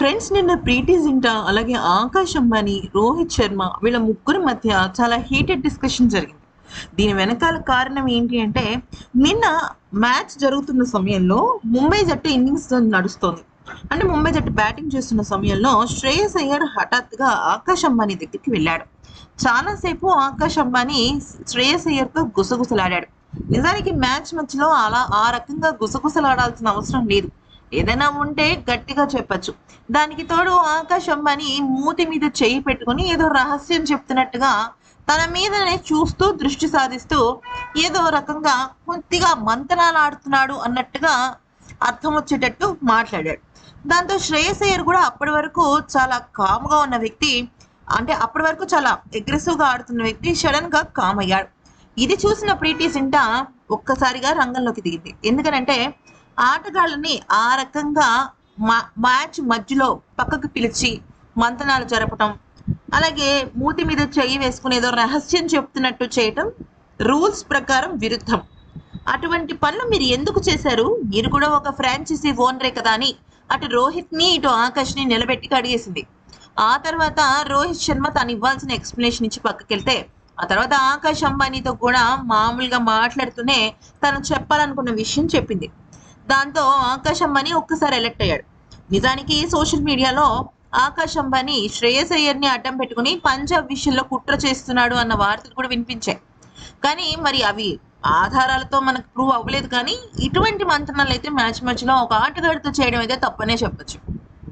Friends నిన్న ప్రీతి జింటా అలాగే ఆకాష్ అంబానీ రోహిత్ శర్మ వీళ్ళ ముగ్గురి మధ్య చాలా హీటెడ్ డిస్కషన్ జరిగింది. దీని వెనకాల కారణం ఏంటి అంటే నిన్న మ్యాచ్ జరుగుతున్న సమయంలో ముంబై జట్టు ఇన్నింగ్స్ నడుస్తోంది. అంటే ముంబై జట్టు బ్యాటింగ్ చేస్తున్న సమయంలో శ్రేయస్ అయ్యర్ హఠాత్తుగా ఆకాష్ అంబానీ దగ్గరికి వెళ్ళాడు. చాలాసేపు ఆకాష్ అంబానీ శ్రేయస్ అయ్యర్తో గుసగుసలాడాడు. నిజానికి మ్యాచ్ మధ్యలో అలా ఆ రకంగా గుసగుసలాడాల్సిన అవసరం లేదు. ఏదైనా ఉంటే గట్టిగా చెప్పచ్చు. దానికి తోడు ఆకాశం అని మూతి మీద చేయి పెట్టుకుని ఏదో రహస్యం చెప్తున్నట్టుగా తన మీదనే చూస్తూ దృష్టి సాధిస్తూ ఏదో రకంగా కొద్దిగా మంతనాలు ఆడుతున్నాడు అన్నట్టుగా అర్థం వచ్చేటట్టు మాట్లాడాడు. దాంతో శ్రేయస్ అయ్యర్ కూడా అప్పటి వరకు చాలా కామ్గా ఉన్న వ్యక్తి అంటే అప్పటి వరకు చాలా అగ్రెసివ్గా ఆడుతున్న వ్యక్తి సడన్గా కామ్ అయ్యాడు. ఇది చూసిన ప్రీతి సింటా ఒక్కసారిగా రంగంలోకి దిగింది. ఎందుకనంటే ఆటగాళ్ళని ఆ రకంగా మా- మ్యాచ్ మధ్యలో పక్కకు పిలిచి మంతనాలు జరపటం అలాగే మూతి మీద చెయ్యి వేసుకుని ఏదో రహస్యం చెప్తున్నట్టు చేయటం రూల్స్ ప్రకారం విరుద్ధం. అటువంటి పనులు మీరు ఎందుకు చేశారు? మీరు కూడా ఒక ఫ్రాంచైజీ ఓనరే కదా అని అటు రోహిత్ని ఇటు ఆకాష్ని నిలబెట్టి అడిగేసింది. ఆ తర్వాత రోహిత్ శర్మ తను ఇవ్వాల్సిన ఎక్స్ప్లెనేషన్ ఇచ్చి పక్కకెళ్తే ఆ తర్వాత ఆకాష్ అంబానీతో కూడా మామూలుగా మాట్లాడుతూనే తను చెప్పాలనుకున్న విషయం చెప్పింది. దాంతో ఆకాష్ అంబానీ ఒక్కసారి ఎలక్ట్ అయ్యాడు. నిజానికి సోషల్ మీడియాలో ఆకాష్ అంబానీ శ్రేయస్ అయ్యర్ని అడ్డం పెట్టుకుని పంజాబ్ విషయంలో కుట్ర చేస్తున్నాడు అన్న వార్తలు కూడా వినిపించాయి. కానీ మరి అవి ఆధారాలతో మనకు ప్రూవ్ అవ్వలేదు కానీ ఇటువంటి మంత్రాలు అయితే మ్యాచ్ మధ్యలో ఒక ఆటగాడితో చేయడం అయితే తప్పనే చెప్పొచ్చు.